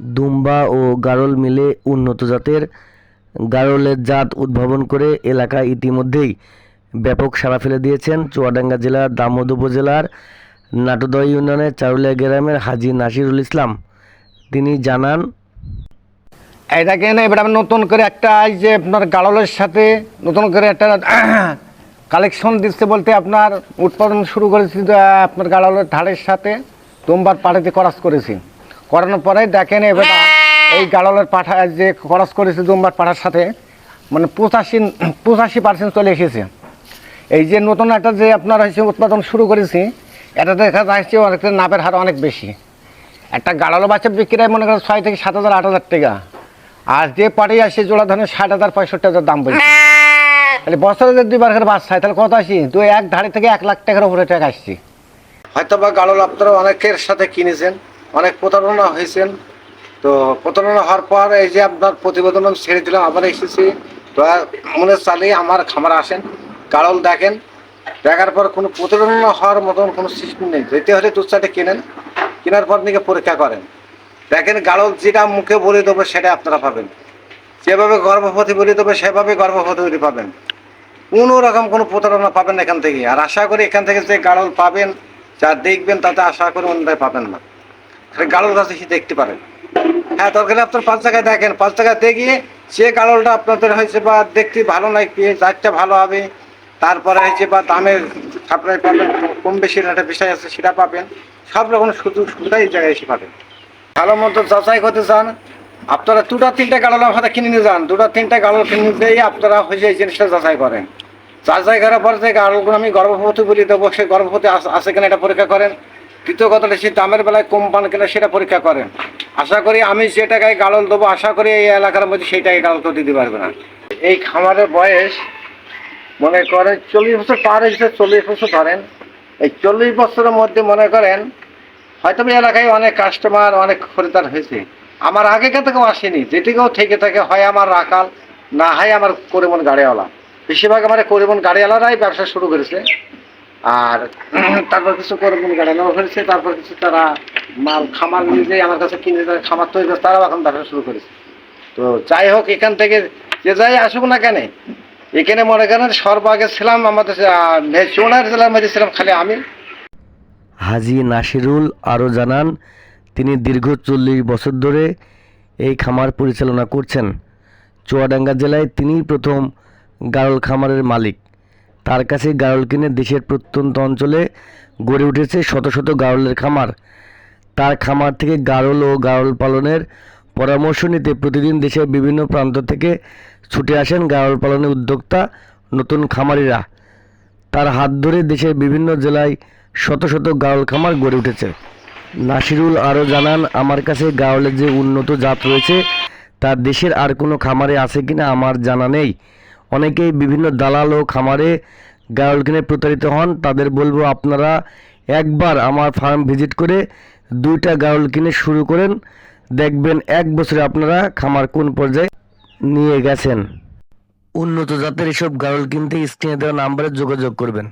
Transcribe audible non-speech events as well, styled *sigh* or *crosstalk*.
দুম্বা ও গারল মিলে উন্নত জাতের গারলের জাত উদ্ভাবন করে এলাকায় ইতিমধ্যেই ব্যাপক সাড়া ফেলে দিয়েছেন চুয়াডাঙ্গা জেলার দামোদ উপজেলার নাটদহ ইউনিয়নের চারুলিয়া গ্রামের হাজি নাসিরুল ইসলাম। তিনি জানান এটাকে না এবার আমি নতুন করে একটা যে আপনার গাড়লের সাথে নতুন করে একটা *coughs* কালেকশন দিচ্ছে বলতে আপনার উৎপাদন শুরু করেছি আপনার গাড়লের ধারের সাথে তোমবার পাঠাতে করাস করেছি। করানোর পরে দেখেন এবার এই গাড়লের পাঠা যে খরচ করেছে দুমবার পাঠার সাথে মানে পঁচাশি পঁচাশি পার্সেন্ট চলে এসেছে। এই যে নতুন একটা যে আপনার হচ্ছে উৎপাদন শুরু করেছি এটা দেখা যাচ্ছে অনেকটা নাপের হার অনেক বেশি। একটা গাড়ালো বাচ্চা বিক্রি হয় মনে করেন ছয় থেকে সাত হাজার আট হাজার টাকা। আর যে পাড়ি আসে জোড়া ধরেন ষাট হাজার পঁয়ষট্টি হাজার দাম বলছে তাহলে বছরে যদি দুইবার করে বাচ্চা হয় তাহলে কত আসি? তুই এক ধারে থেকে এক লাখ টাকার উপরে টাকা আসছি। হয়তো বা গাড়ল আপনারা অনেকের সাথে কিনেছেন। অনেক প্রতারণা হয়েছেন। তো প্রতারণা হওয়ার পর এই যে আপনার প্রতিবেদন আমি ছেড়ে দিলাম, আবার এসেছি। তো মনে চালিয়ে আমার খামারে আসেন গাড়ল দেখেন। দেখার পর কোনো প্রতারণা হওয়ার মতন কোনো সিস্টেম নেই। যেতে হলে দু চারটে কেনেন, কেনার পর দিকে পরীক্ষা করেন। দেখেন গাড়ল যেটা মুখে বলে দেবো সেটা আপনারা পাবেন। যেভাবে গর্ভবতী বলে দেবে সেভাবে গর্ভবতী পাবেন। কোনো রকম কোনো প্রতারণা পাবেন এখান থেকে। আর আশা করি এখান থেকে যে গাড়ল পাবেন, যা দেখবেন তাতে আশা করি অন্যরাই পাবেন না। খালি গাড়ল গাছ এসে দেখতে পারেন। হ্যাঁ দরকার আপনার পাঁচ জায়গায় দেখেন। পাঁচ জায়গায় দেখিয়ে যে গাড়লটা আপনাদের হয়েছে বা দেখতে ভালো লাগবে জাতটা ভালো হবে। তারপরে হয়েছে বা দামের সাপ্লাই পাবেন, কম বেশি একটা বিষয় আছে, সেটা পাবেন। সব রকম সুযোগ সুবিধা এই জায়গায় এসে পাবেন। ভালো মতো যাচাই করতে চান, আপনারা দুটা তিনটা গাড়ল আমার কিনে নিয়ে যান। দুটা তিনটা গাড়ল কিনে দিয়ে আপনারা হয়েছে এই জিনিসটা যাচাই করেন। যাচাই করার পর যে গাড়লগুলো আমি গর্ভবতী বলি দেবো সেই গর্ভবতী আছে কিনা এটা পরীক্ষা করেন। দ্বিতীয় কথাটা সে দামের বেলায় কম পান কিনা সেটা পরীক্ষা করেন। আশা করি আমি যে টাকায় গাড়ল দেবো, আশা করি এই এলাকার মধ্যে সেই টাকায় গাড়ল তো দিতে পারবে না। এই খামারের বয়স মনে করেন চল্লিশ বছর পার হয়েছে, চল্লিশ বছর ধরেন। এই চল্লিশ বছরের মধ্যে মনে করেন হয়তো এলাকায় অনেক কাস্টমার অনেক খরিদার হয়েছে। আমার আগে থেকেও আসেনি। যেটিকেও থেকে থাকে, হয় আমার রাখাল, না হয় আমার করিমন গাড়িওয়ালা। বেশিরভাগ আমার করিমন গাড়িওয়ালারাই ব্যবসা শুরু করেছে। আর তারপর কিছু করিমন গাড়িওয়ালাও হয়েছে, তারপর কিছু তারা মাল, খামার নিজেই আমার কাছে কিনে খামার তৈরি করে তারাও এখন ব্যবসা শুরু করেছে। তো যাই হোক, এখান থেকে যে যাই আসুক না কেন, এখানে মনে করেন সর্বাগে ছিলাম আমাদের চোনার জেলার মধ্যে ছিলাম খালি আমি। হাজি নাসিরুল আরও জানান, তিনি দীর্ঘ চল্লিশ বছর ধরে এই খামার পরিচালনা করছেন। চুয়াডাঙ্গা জেলায় তিনিই প্রথম গারল খামারের মালিক। তার কাছে গারল কিনে দেশের প্রত্যন্ত অঞ্চলে গড়ে উঠেছে শত শত গারলের খামার। তার খামার থেকে গারল ও গারল পালনের পরামর্শ নিতে প্রতিদিন দেশের বিভিন্ন প্রান্ত থেকে ছুটে আসেন গারল পালনের উদ্যোক্তা নতুন খামারিরা। তার হাত ধরে দেশের বিভিন্ন জেলায় শত শত গাওল খামার গড়ে উঠেছে। নাসিরুল আরও জানান, আমার কাছে গাওলের যে উন্নত জাত রয়েছে, তা দেশের আর কোনো খামারে আছে কিনা আমার জানা নেই। অনেকেই বিভিন্ন দালাল ও খামারে গায়ল কিনে প্রতারিত হন। তাদের বলব, আপনারা একবার আমার ফার্ম ভিজিট করে দুইটা গায়ল কিনে শুরু করেন। দেখবেন এক বছরে আপনারা খামার কোন পর্যায়ে নিয়ে গেছেন। উন্নত জাতের এসব গায়ল কিনতে স্ক্রিনে দেওয়া নাম্বারে যোগাযোগ করবেন।